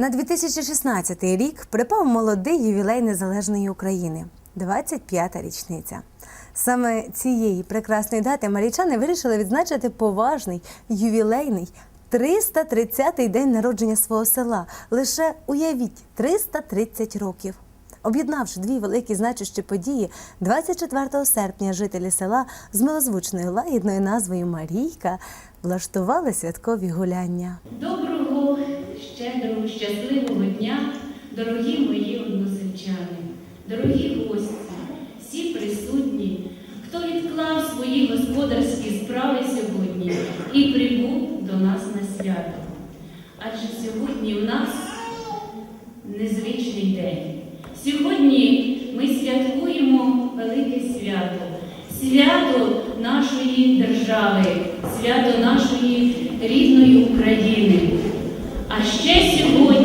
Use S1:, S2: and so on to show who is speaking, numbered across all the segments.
S1: На 2016 рік припав молодий ювілей незалежної України 25-та річниця. Саме цієї прекрасної дати марійчани вирішили відзначити поважний ювілейний 330-й день народження свого села. Лише уявіть 330 років. Об'єднавши дві великі значущі події, 24 серпня жителі села з милозвучною лагідною назвою Марійка влаштували святкові гуляння.
S2: Доброго, щедрого, щасливого дня, дорогі мої односельчани, дорогі гості, всі присутні, хто відклав свої господарські справи сьогодні і прибув до нас на свято. Адже сьогодні у нас незвичний день. Сьогодні ми святкуємо велике свято, свято нашої держави, свято нашої рідної України. А ще сьогодні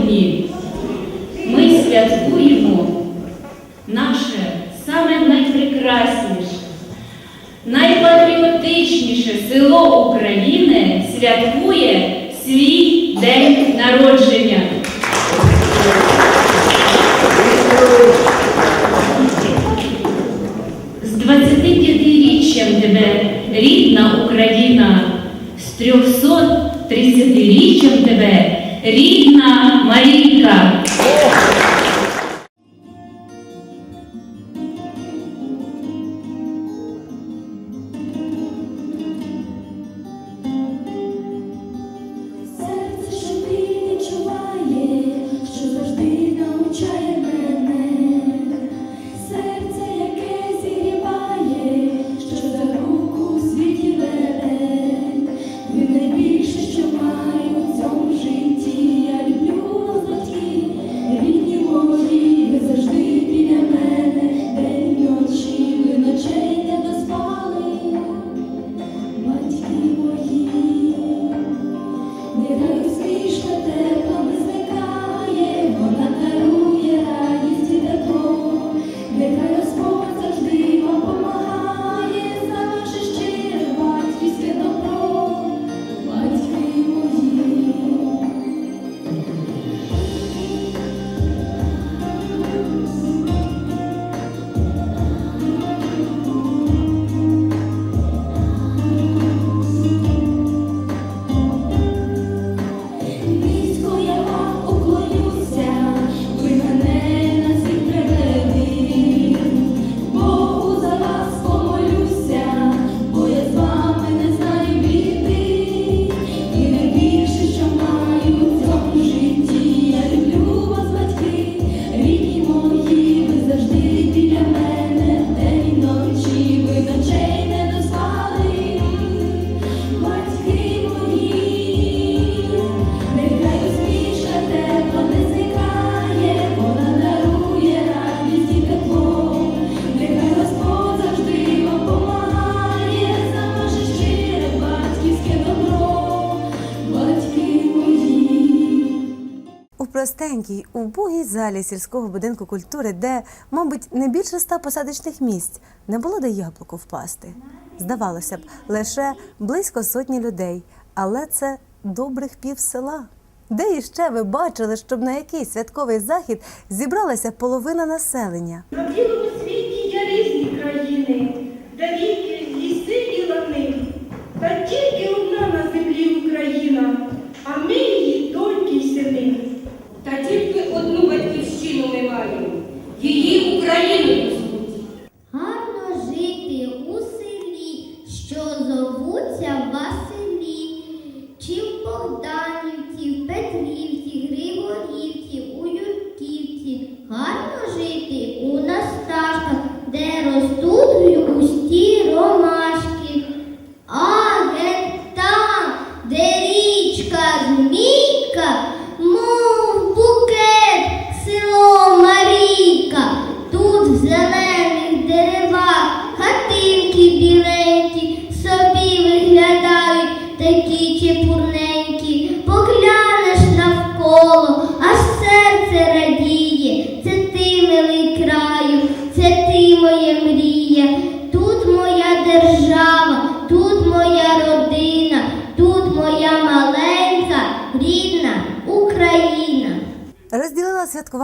S3: У
S1: простенькій, убогій залі сільського будинку культури, де, мабуть, не більше ста посадочних місць, не було де яблуку впасти. Здавалося б, лише близько сотні людей, але це добрих пів села. Де іще ви бачили, щоб на якийсь святковий захід зібралася половина населення?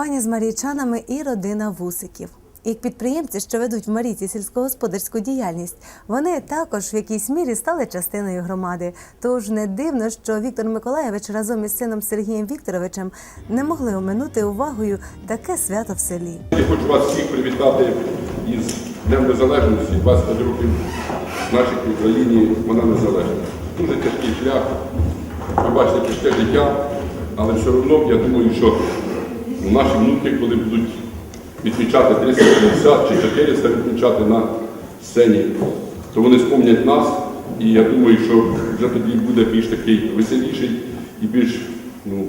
S1: Святкування з марійчанами і родина вусиків. Як підприємці, що ведуть в Марійці сільськогосподарську діяльність, вони також в якійсь мірі стали частиною громади. Тож не дивно, що Віктор Миколаєвич разом із сином Сергієм Вікторовичем не могли оминути увагою таке свято в селі.
S4: Я хочу вас всіх привітати із Днем Незалежності. 25 років нашій Україні вона незалежна. Дуже тяжкий шлях, ви бачите, тяжке життя, але все одно я думаю, що наші внуки, коли будуть відмічати 350 чи 400 відмічати на сцені, то вони спомнять нас. І я думаю, що вже тоді буде більш такий веселіший і більш ну,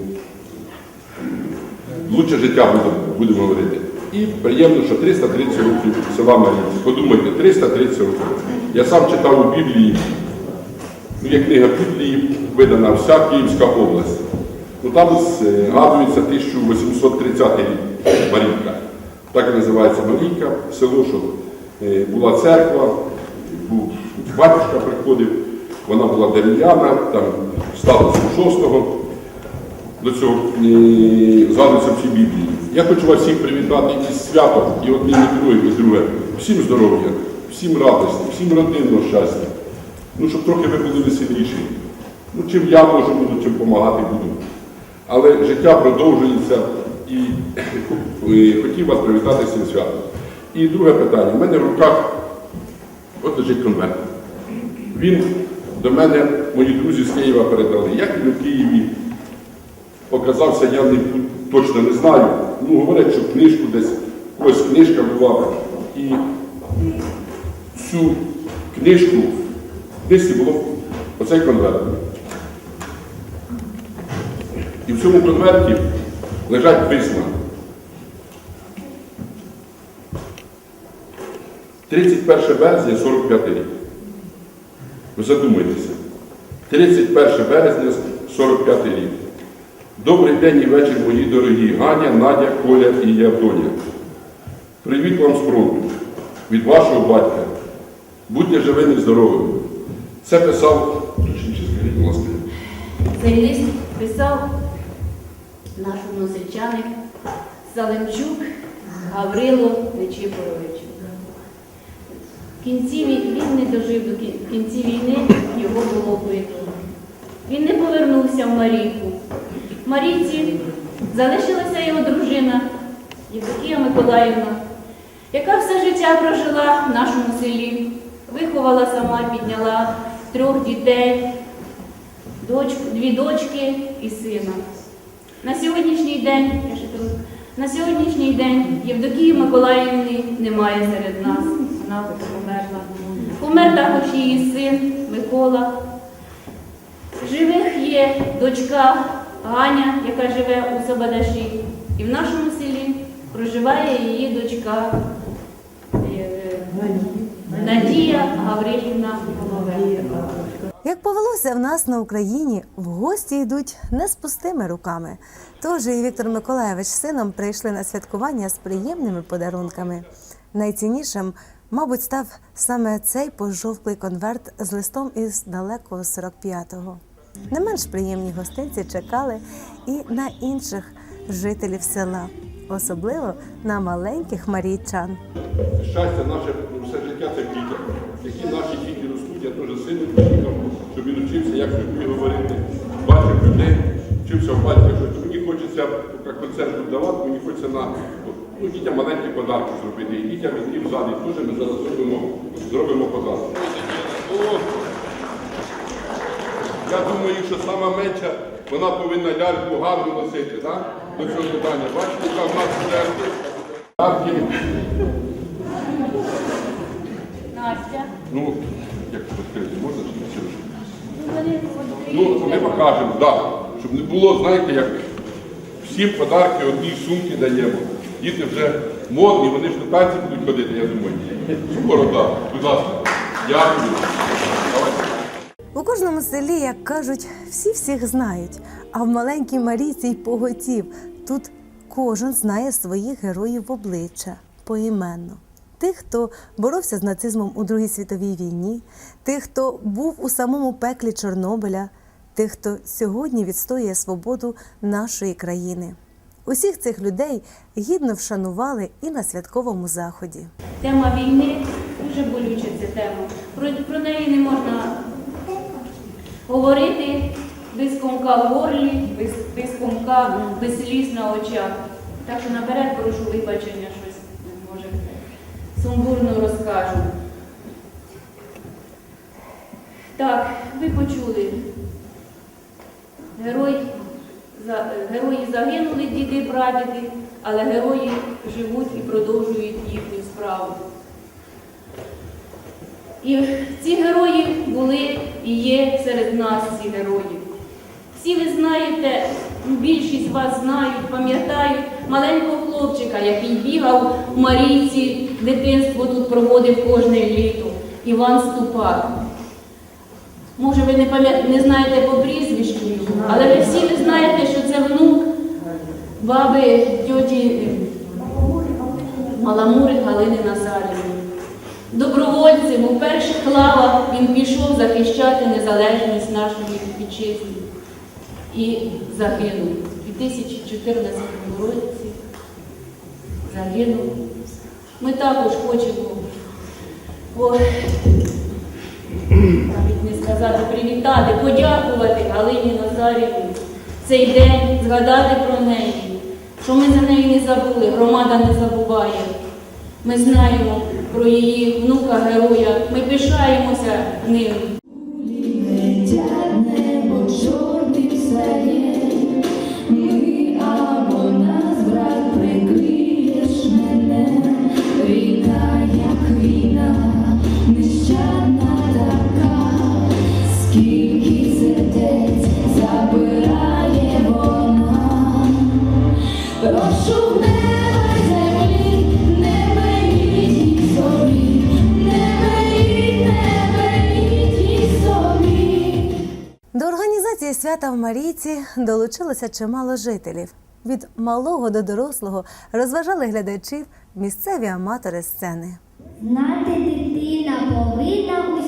S4: лучше життя будемо, будемо говорити. І приємно, що 330 років села Марінці. Подумайте, 330 років. Я сам читав у Біблії, ну, є книга Біблії, видана вся Київська область. Ну, там згадується 1830 рік Марійка. Так і називається Марійка, село, що е, була церква, був батюшка приходив, вона була дерев'яна, там сталося 6-го до цього е, згадується в цій Біблії. Я хочу вас всіх привітати із святом, і одним, і другим, і друге. Всім здоров'я, всім радості, всім родинного щастя. Ну, щоб трохи ви були веселіші. Ну, чим я можу буду, чим допомагати буду. Але життя продовжується і е, хотів вас привітати цим святом. І друге питання. У мене в руках от лежить конверт. Він до мене, мої друзі з Києва передали. Як він у Києві оказався, я не, точно не знаю. Ну, говорять, що книжку десь, ось книжка була. І цю книжку книжці було оцей конверт. І в цьому конверті лежать письма. 31 березня 45 рік. Ви задумайтеся. 31 березня 45 рік. Добрий день і вечір, мої дорогі Ганя, Надя, Коля і Явдоня. Привіт вам з фронту від вашого батька. Будьте живими і здоровими. Це писав, будь
S5: лист писав наш односельчаник Салемчук Гаврило Нечипорович. В кінці він не дожив до кінці війни, його було вбито. Він не повернувся в Марійку. В Марійці залишилася його дружина Євдокія Миколаївна, яка все життя прожила в нашому селі, виховала сама, підняла трьох дітей, дочку, дві дочки і сина. На сьогоднішній день, я ще трохи, на сьогоднішній день Євдокії Миколаївни немає серед нас. Вона померла. Помер також її син Микола. Живих є дочка Ганя, яка живе у Сабадаші. І в нашому селі проживає її дочка е, Надія Гаврилівна Головенко.
S1: Як повелося в нас на Україні, в гості йдуть не з пустими руками. Тож і Віктор Миколаєвич з сином прийшли на святкування з приємними подарунками. Найціннішим, мабуть, став саме цей пожовклий конверт з листом із далекого 45-го. Не менш приємні гостинці чекали і на інших жителів села, особливо на маленьких марійчан.
S4: щастя наше все життя це в. Які наші діти ростуть, я щоб він вчився, як любить говорити, бачив людей, вчився в батька, що мені хочеться, як концерт давати, мені хочеться на ну, дітям маленькі подарки зробити. І дітям, які в залі теж ми зараз зробимо, зробимо подарки. Я думаю, що сама менша, вона повинна ляльку гарно носити, так? До цього питання. Бачите, яка в нас буде.
S5: Настя.
S4: Ну, як це відкрити, можна чи не чи лише?
S5: Ну, вони
S4: Ну, ми покажемо. Да. Щоб не було, знаєте, як всі подарки одній сумки даємо. Діти вже модні, вони ж на танці будуть ходити, я думаю. Скоро так. Будь ласка. Дякую.
S1: У кожному селі, як кажуть, всі всіх знають. А в маленькій Марійці й поготів. Тут кожен знає своїх героїв в обличчя поіменно. Тих, хто боровся з нацизмом у Другій світовій війні, тих, хто був у самому пеклі Чорнобиля, тих, хто сьогодні відстоює свободу нашої країни. Усіх цих людей гідно вшанували і на святковому заході.
S5: Тема війни дуже болюча ця тема. Про, про неї не можна говорити без комка в горлі, без, без комка, без сліз на очах. Так що наперед прошу вибачення, щось може сумбурно розкажу. Так, ви почули. Герой, за- герої загинули, діди, прадіди, але герої живуть і продовжують їхню справу. І ці герої були і є серед нас ці герої. Всі ви знаєте, більшість вас знають, пам'ятають маленького хлопчика, який бігав у Марійці, дитинство тут проводив кожне літо. Іван Ступак. Може, ви не не знаєте по прізвищу але ви всі ви знаєте, що це внук баби тьоті е, Маламури Галини Назарівни. Добровольцем у перших лавах він пішов захищати незалежність нашої вітчизни і загинув. У 2014 році загинув. Ми також хочемо навіть не сказати, привітати, подякувати Галині Назарівні цей день, згадати про неї, що ми за неї не забули, громада не забуває. Ми знаємо про її внука-героя, ми пишаємося ним.
S1: Організації свята в Марійці долучилося чимало жителів. Від малого до дорослого розважали глядачів місцеві аматори сцени.
S6: Знати дитина повинна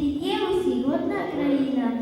S6: квіти. Є усі одна країна.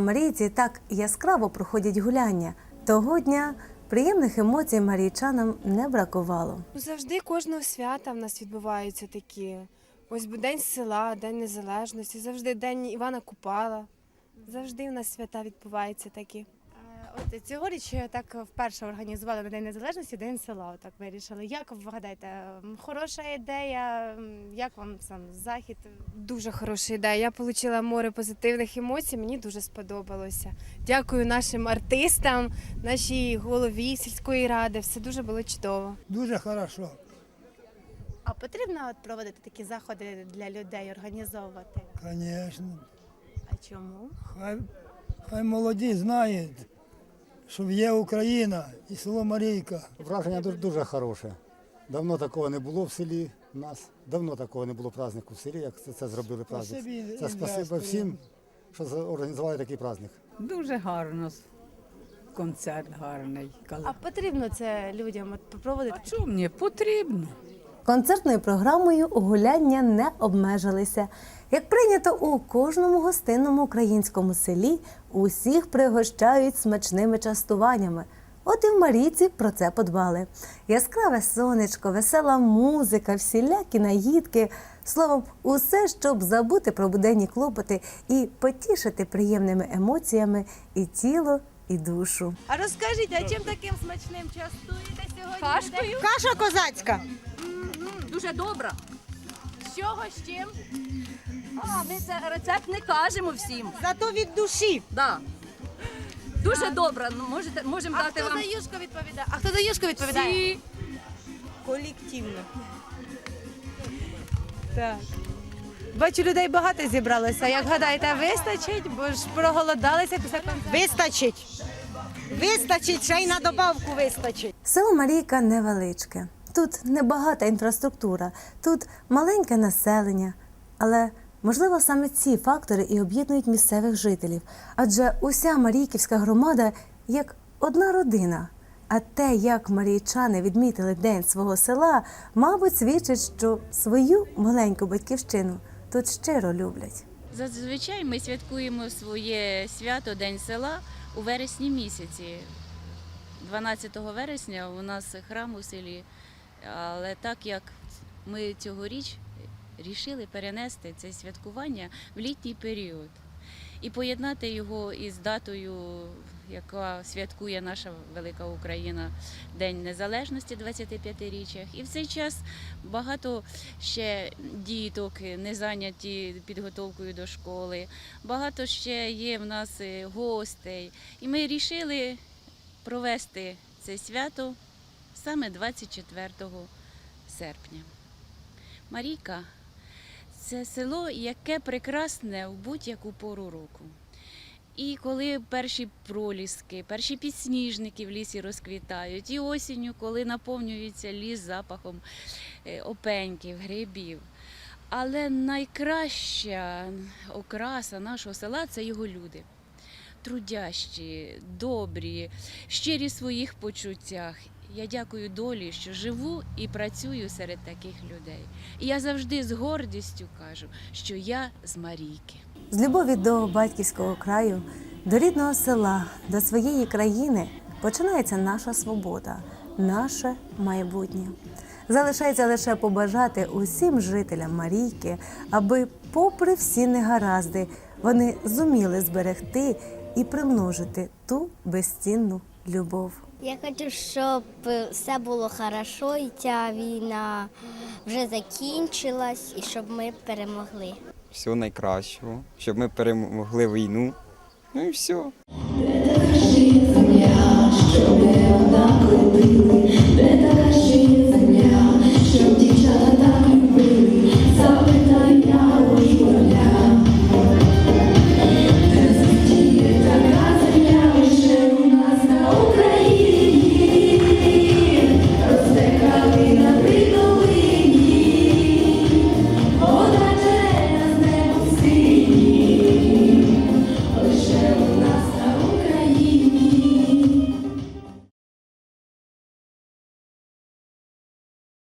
S1: Марійці так яскраво проходять гуляння. Того дня приємних емоцій марійчанам не бракувало.
S7: Завжди кожного свята в нас відбуваються такі. Ось би День села, День Незалежності, завжди День Івана Купала. Завжди в нас свята відбуваються такі.
S8: Е, От цьогоріч так вперше організували на День Незалежності День села. Отак вирішили. Як ви гадаєте, м, хороша ідея? Як вам сам захід?
S7: Дуже хороша ідея. Я отримала море позитивних емоцій, мені дуже сподобалося. Дякую нашим артистам, нашій голові сільської ради. Все дуже було чудово.
S9: Дуже хорошо.
S8: А потрібно от проводити такі заходи для людей, організовувати?
S9: Звісно.
S8: А чому?
S9: Хай, хай молоді знають, що є Україна і село Марійка.
S10: Враження дуже, дуже хороше. Давно такого не було в селі у нас. Давно такого не було празднику в селі, як це, це зробили праздник.
S9: Спасибі
S10: Це спасибо всім, що організували такий праздник.
S11: Дуже гарно. Концерт гарний.
S8: А потрібно це людям проводити?
S11: А чому мені потрібно?
S1: Концертною програмою гуляння не обмежилися. Як прийнято у кожному гостинному українському селі, усіх пригощають смачними частуваннями. От і в Марійці про це подбали. Яскраве сонечко, весела музика, всілякі наїдки. Словом, усе, щоб забути про буденні клопоти і потішити приємними емоціями і тіло, і душу.
S2: А розкажіть, а чим таким смачним частуєте сьогодні?
S12: Кашкою
S13: Каша козацька.
S12: дуже добра.
S2: З чого, з чим?
S12: А, ми це рецепт не кажемо всім.
S13: Зато від душі.
S12: Да. Дуже добра. Ну, можете, можемо
S2: А
S12: дати
S2: хто
S12: вам.
S2: за юшку відповідає? А хто за юшку відповідає?
S12: Всі.
S13: Колективно.
S2: Так. Бачу, людей багато зібралося. Як гадаєте, вистачить? Бо ж проголодалися після концерту.
S13: Вистачить. Вистачить, ще й на добавку вистачить.
S1: Село Марійка невеличке. Тут небагата інфраструктура, тут маленьке населення. Але можливо саме ці фактори і об'єднують місцевих жителів. Адже уся Марійківська громада як одна родина. А те, як марійчани відмітили день свого села, мабуть, свідчить, що свою маленьку батьківщину тут щиро люблять.
S14: Зазвичай ми святкуємо своє свято День села у вересні місяці. 12 вересня у нас храм у селі. Але так як ми цьогоріч рішили перенести це святкування в літній період і поєднати його із датою, яка святкує наша велика Україна День Незалежності 25-річчях. І в цей час багато ще діток не зайняті підготовкою до школи. Багато ще є в нас е, гостей. І ми вирішили провести це свято саме 24 серпня. Марійка це село, яке прекрасне в будь-яку пору року. І коли перші проліски, перші підсніжники в лісі розквітають, і осінню, коли наповнюється ліс запахом е, опеньків, грибів. Але найкраща окраса нашого села це його люди. Трудящі, добрі, щирі в своїх почуттях. Я дякую долі, що живу і працюю серед таких людей. І я завжди з гордістю кажу, що я з Марійки.
S1: З любові до батьківського краю, до рідного села, до своєї країни починається наша свобода, наше майбутнє. Залишається лише побажати усім жителям Марійки, аби, попри всі негаразди, вони зуміли зберегти і примножити ту безцінну любов.
S6: Я хочу, щоб все було хорошо, і ця війна вже закінчилась, і щоб ми перемогли.
S15: Всього найкращого, щоб ми перемогли війну. Ну і все.